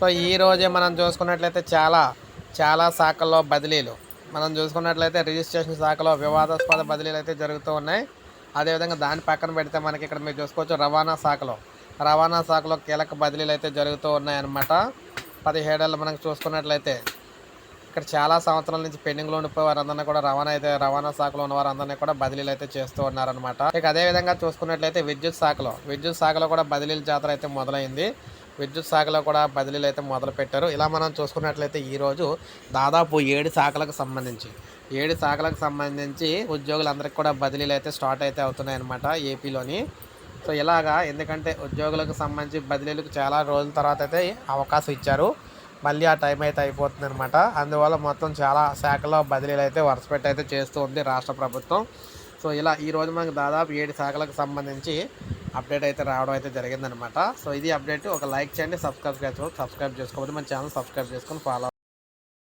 So ఈ రోజే మనం చూసుకున్నట్లయితే చాలా చాలా శాఖల్లో బదిలీలు. మనం చూసుకున్నట్లయితే రిజిస్ట్రేషన్ శాఖలో వివాదాస్పద బదిలీలు అయితే జరుగుతూ ఉన్నాయి. అదేవిధంగా దాని పక్కన పెడితే మనకి ఇక్కడ మీరు చూసుకోవచ్చు రవాణా శాఖలో. రవాణా శాఖలో కీలక బదిలీలు అయితే జరుగుతూ ఉన్నాయన్నమాట. పదిహేడేళ్ళు మనకు చూసుకున్నట్లయితే ఇక్కడ చాలా సంవత్సరాల నుంచి పెండింగ్లో ఉండిపోయేవారందరినీ కూడా రవాణా అయితే రవాణా శాఖలో ఉన్న వారందరినీ కూడా బదిలీలు అయితే చేస్తూ ఉన్నారనమాట ఇక అదే విధంగా చూసుకున్నట్లయితే విద్యుత్ శాఖలో విద్యుత్ శాఖలో కూడా బదిలీల జాతర అయితే మొదలైంది. విద్యుత్ శాఖలో కూడా బదిలీలు అయితే మొదలుపెట్టారు. ఇలా మనం చూసుకున్నట్లయితే ఈరోజు దాదాపు ఏడు శాఖలకు సంబంధించి ఏడు శాఖలకు సంబంధించి ఉద్యోగులందరికీ కూడా బదిలీలు అయితే స్టార్ట్ అయితే అవుతున్నాయి అనమాట ఏపీలోని. సో ఇలాగా ఎందుకంటే ఉద్యోగులకు సంబంధించి బదిలీలకు చాలా రోజుల తర్వాత అయితే అవకాశం ఇచ్చారు. మళ్ళీ ఆ టైం అయితే అయిపోతుంది అనమాట అందువల్ల మొత్తం చాలా శాఖలో బదిలీలు అయితే వరుసపెట్టి అయితే చేస్తూ ఉంది రాష్ట్ర ప్రభుత్వం. సో ఇలా ఈ రోజు మనకు దాదాపు ఏడు శాఖలకు సంబంధించి అప్డేట్ అయితే రావడం అయితే జరిగిందనమాట సో ఇది అప్డేట్. ఒక లైక్ చేయండి సబ్స్క్రైబ్ చేసుకోండి సబ్స్క్రైబ్ చేసుకోకపోతే మన ఛానల్ సబ్స్క్రైబ్ చేసుకొని ఫాలో